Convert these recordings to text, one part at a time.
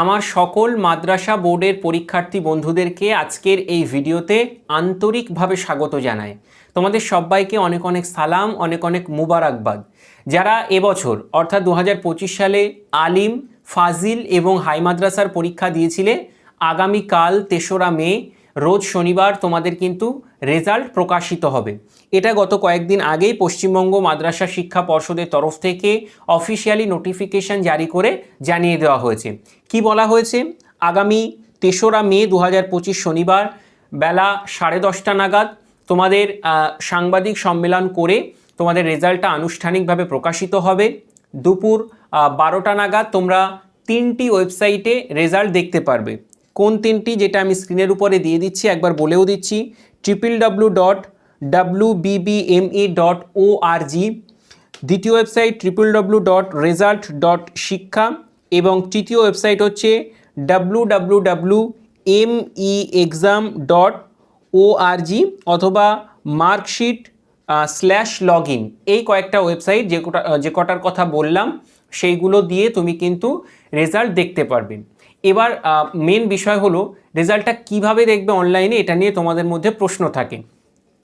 আমার সকল মাদ্রাসা বোর্ডের পরীক্ষার্থী বন্ধুদেরকে আজকের এই ভিডিওতে আন্তরিকভাবে স্বাগত জানাই। তোমাদের সবাইকে অনেক অনেক সালাম, অনেক অনেক মুবারকবাদ। যারা এবছর, অর্থাৎ দু হাজার পঁচিশ সালে আলিম, ফাজিল এবং হাই মাদ্রাসার পরীক্ষা দিয়েছিলে, আগামীকাল তেসরা মে, রোজ শনিবার তোমাদের কিন্তু রেজাল্ট প্রকাশিত হবে। এটা গত কয়েকদিন আগেই পশ্চিমবঙ্গ মাদ্রাসা শিক্ষা পর্ষদের তরফ থেকে অফিসিয়ালি নোটিফিকেশন জারি করে জানিয়ে দেওয়া হয়েছে। কি বলা হয়েছে? আগামী তেসরা মে দু হাজার পঁচিশ শনিবার বেলা সাড়ে দশটা নাগাদ তোমাদের সাংবাদিক সম্মেলন করে তোমাদের রেজাল্টটা আনুষ্ঠানিকভাবে প্রকাশিত হবে। দুপুর বারোটা নাগাদ তোমরা তিনটি ওয়েবসাইটে রেজাল্ট দেখতে পারবে। কোন তিনটি যেটা আমি স্ক্রিনের উপরে দিয়ে দিচ্ছি, একবার বলেও দিচ্ছি triple W dot W dot O R G দ্বিতীয় website triple W dot result dot শিক্ষা এবং তৃতীয় ওয়েবসাইট হচ্ছে W W W M E exam dot O R G অথবা মার্কশিট স্ল্যাশ লগ ইন এই কয়েকটা ওয়েবসাইট যে কটা, যে কটার কথা বললাম, সেইগুলো দিয়ে তুমি কিন্তু রেজাল্ট দেখতে পারবে। এবার মেন বিষয় হলো রেজাল্টটা কীভাবে দেখবে অনলাইনে এটা নিয়ে তোমাদের মধ্যে প্রশ্ন থাকে।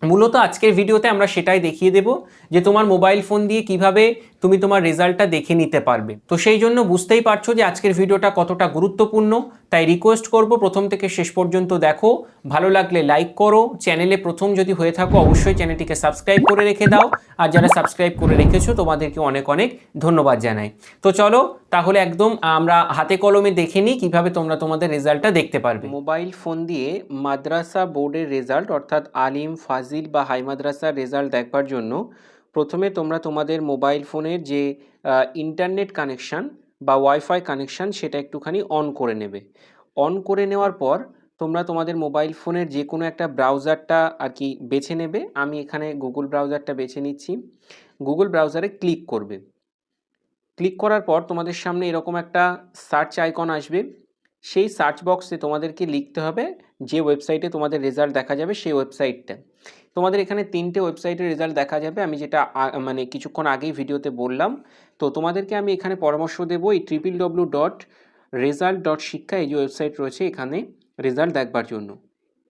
মূলত আজকের ভিডিওতে আমরা সেটাই দেখিয়ে দেব যে তোমার মোবাইল ফোন দিয়ে কীভাবে তুমি তোমার রেজাল্টটা দেখে নিতে পারবে। তো সেই জন্য বুঝতেই পারছ যে আজকের ভিডিওটা কতটা গুরুত্বপূর্ণ। তাই রিকোয়েস্ট করব প্রথম থেকে শেষ পর্যন্ত দেখো। ভালো লাগলে লাইক করো। চ্যানেলে প্রথম যদি হয়ে থাকো, অবশ্যই চ্যানেলটিকে সাবস্ক্রাইব করে রেখে দাও। আর যারা সাবস্ক্রাইব করে রেখেছো, তোমাদেরকে অনেক অনেক ধন্যবাদ জানাই। তো চলো, তাহলে একদম আমরা হাতে কলমে দেখে নিই কীভাবে তোমরা তোমাদের রেজাল্টটা দেখতে পারবে। মোবাইল ফোন দিয়ে মাদ্রাসা বোর্ডের রেজাল্ট, অর্থাৎ আলিম, ফাজিল বা হাই মাদ্রাসার রেজাল্ট দেখবার জন্য প্রথমে তোমরা তোমাদের মোবাইল ফোনের যে ইন্টারনেট কানেকশান বা ওয়াইফাই কানেকশান সেটা একটুখানি অন করে নেবে। অন করে নেওয়ার পর তোমরা তোমাদের মোবাইল ফোনের যে কোনো একটা ব্রাউজারটা আর কি বেছে নেবে। আমি এখানে গুগল ব্রাউজারটা বেছে নিচ্ছি। গুগল ব্রাউজারে ক্লিক করবে। ক্লিক করার পর তোমাদের সামনে এরকম একটা সার্চ আইকন আসবে। সেই সার্চ বক্সে তোমাদেরকে লিখতে হবে যে ওয়েবসাইটে তোমাদের রেজাল্ট দেখা যাবে সেই ওয়েবসাইটটা তোমাদের এখানে তিনটে ওয়েবসাইটের রেজাল্ট দেখা যাবে, আমি যেটা মানে কিছুক্ষণ আগেই ভিডিওতে বললাম। তো তোমাদেরকে আমি এখানে পরামর্শ দেবো, এই triple W dot result dot শিক্ষা, এই যে ওয়েবসাইট রয়েছে এখানে রেজাল্ট দেখবার জন্য।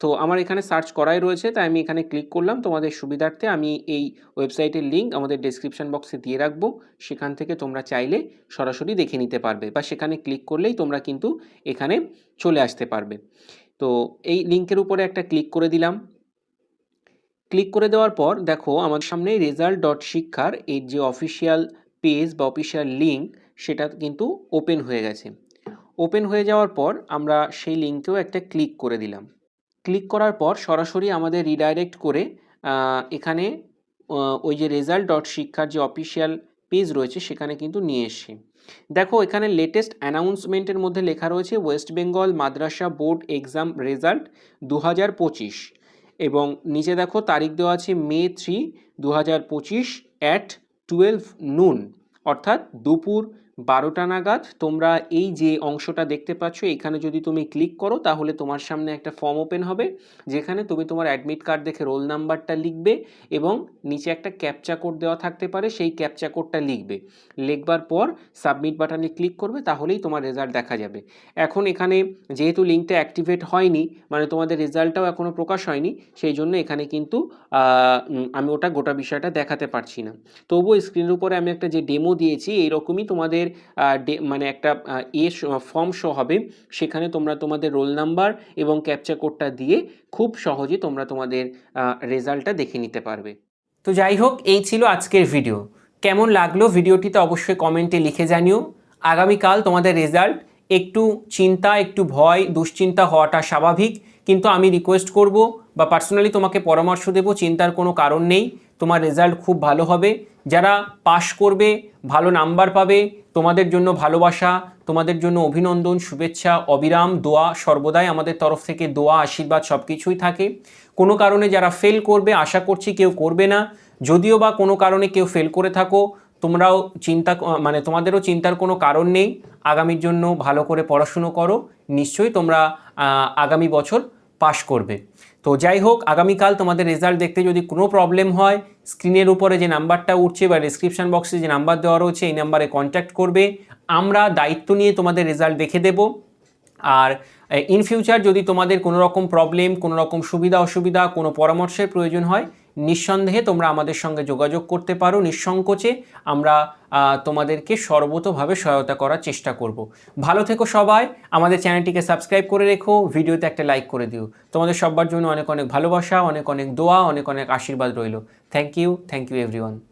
তো আমার এখানে সার্চ করাই রয়েছে, তাই আমি এখানে ক্লিক করলাম। তোমাদের সুবিধার্থে আমি এই ওয়েবসাইটের লিঙ্ক আমাদের ডেসক্রিপশন বক্সে দিয়ে রাখব। সেখান থেকে তোমরা চাইলে সরাসরি দেখে নিতে পারবে বা সেখানে ক্লিক করলেই তোমরা কিন্তু এখানে চলে আসতে পারবে। তো এই লিঙ্কের উপরে একটা ক্লিক করে দিলাম। ক্লিক করে দেওয়ার পর দেখো আমার সামনে রেজাল্ট ডট শিক্ষার এই যে অফিসিয়াল পেজ বা অফিসিয়াল লিঙ্ক সেটা কিন্তু ওপেন হয়ে গেছে। ওপেন হয়ে যাওয়ার পর আমরা সেই লিঙ্কেও একটা ক্লিক করে দিলাম। ক্লিক করার পর সরাসরি আমাদের রিডাইরেক্ট করে এখানে ওই যে রেজাল্ট ডট শিক্ষার যে অফিসিয়াল পেজ রয়েছে সেখানে কিন্তু নিয়ে এসছি। দেখো এখানে লেটেস্ট অ্যানাউন্সমেন্টের মধ্যে লেখা রয়েছে West Bengal Madrasah Board exam result দু হাজার পঁচিশ। এবং নিচে দেখো তারিখ দেওয়া আছে মে থ্রি দু হাজার পঁচিশ অ্যাট টুয়েলভ নুন অর্থাৎ দুপুর বারোটা নাগাদ তোমরা এই যে অংশটা দেখতে পাচ্ছ, এখানে যদি তুমি ক্লিক করো, তাহলে তোমার সামনে একটা ফর্ম ওপেন হবে, যেখানে তুমি তোমার অ্যাডমিট কার্ড দেখে রোল নাম্বারটা লিখবে এবং নিচে একটা ক্যাপচা কোড দেওয়া থাকতে পারে, সেই ক্যাপচা কোডটা লিখবে। লিখবার পর সাবমিট বাটনে ক্লিক করবে, তাহলেই তোমার রেজাল্ট দেখা যাবে। এখন এখানে যেহেতু লিঙ্কটা অ্যাক্টিভেট হয়নি মানে তোমাদের রেজাল্টটাও এখনও প্রকাশ হয়নি, সেই জন্য এখানে কিন্তু আমি ওটা গোটা বিষয়টা দেখাতে পারছি না। তবুও স্ক্রিনের উপরে আমি একটা যে ডেমো দিয়েছি, এইরকমই তোমাদের ডে- মানে একটা এ ফর্ম শো হবে, সেখানে তোমরা তোমাদের রোল নাম্বার এবং ক্যাপচা কোডটা দিয়ে খুব সহজে তোমরা তোমাদের রেজাল্টটা দেখে নিতে পারবে। তো যাই হোক, এই ছিল আজকের ভিডিও। কেমন লাগল ভিডিওটিতে অবশ্যই কমেন্টে লিখে জানিও। আগামীকাল তোমাদের রেজাল্ট, একটু চিন্তা, একটু ভয়, দুশ্চিন্তা হওয়াটা স্বাভাবিক, কিন্তু আমি রিকোয়েস্ট করব বা পার্সোনালি তোমাকে পরামর্শ দেব, চিন্তার কোনো কারণ নেই, তোমার রেজাল্ট খুব ভালো হবে। যারা পাশ করবে, ভালো নাম্বার পাবে, তোমাদের জন্য ভালোবাসা, তোমাদের জন্য অভিনন্দন, শুভেচ্ছা, অবিরাম, দোয়া, সর্বদাই আমাদের তরফ থেকে দোয়া, আশীর্বাদ সব কিছুই থাকে। কোনো কারণে যারা ফেল করবে, আশা করছি কেউ করবে না। যদিও বা কোনো কারণে কেউ ফেল করে থাকো, তোমরাও চিন্তা মানে তোমাদেরও চিন্তার কোনো কারণ নেই। আগামীর জন্য ভালো করে পড়াশুনো করো। নিশ্চয়ই তোমরা আগামী বছর পাশ করবে। তো যাই হোক, আগামীকাল তোমাদের রেজাল্ট দেখতে যদি কোনো প্রবলেম হয় স্ক্রিনের উপরে যে নাম্বারটা উঠছে বা ডিসক্রিপশান বক্সে যে নাম্বার দেওয়া রয়েছে, এই নাম্বারে কন্ট্যাক্ট করবে। আমরা দায়িত্ব নিয়ে তোমাদের রেজাল্ট দেখে দেব। আর ইন ফিউচার যদি তোমাদের কোনো রকম প্রবলেম কোনো রকম সুবিধা, অসুবিধা, কোনো পরামর্শের প্রয়োজন হয় নিঃসন্দেহে তোমরা আমাদের সঙ্গে যোগাযোগ করতে পারো। নিঃসংকোচে আমরা তোমাদেরকে সর্বতোভাবে সহায়তা করার চেষ্টা করব। ভালো থেকো সবাই। আমাদের চ্যানেলটিকে সাবস্ক্রাইব করে রেখো। ভিডিওতে একটা লাইক করে দিও। তোমাদের সবার জন্য অনেক অনেক ভালোবাসা, অনেক অনেক দোয়া, অনেক অনেক আশীর্বাদ রইল। Thank you thank you everyone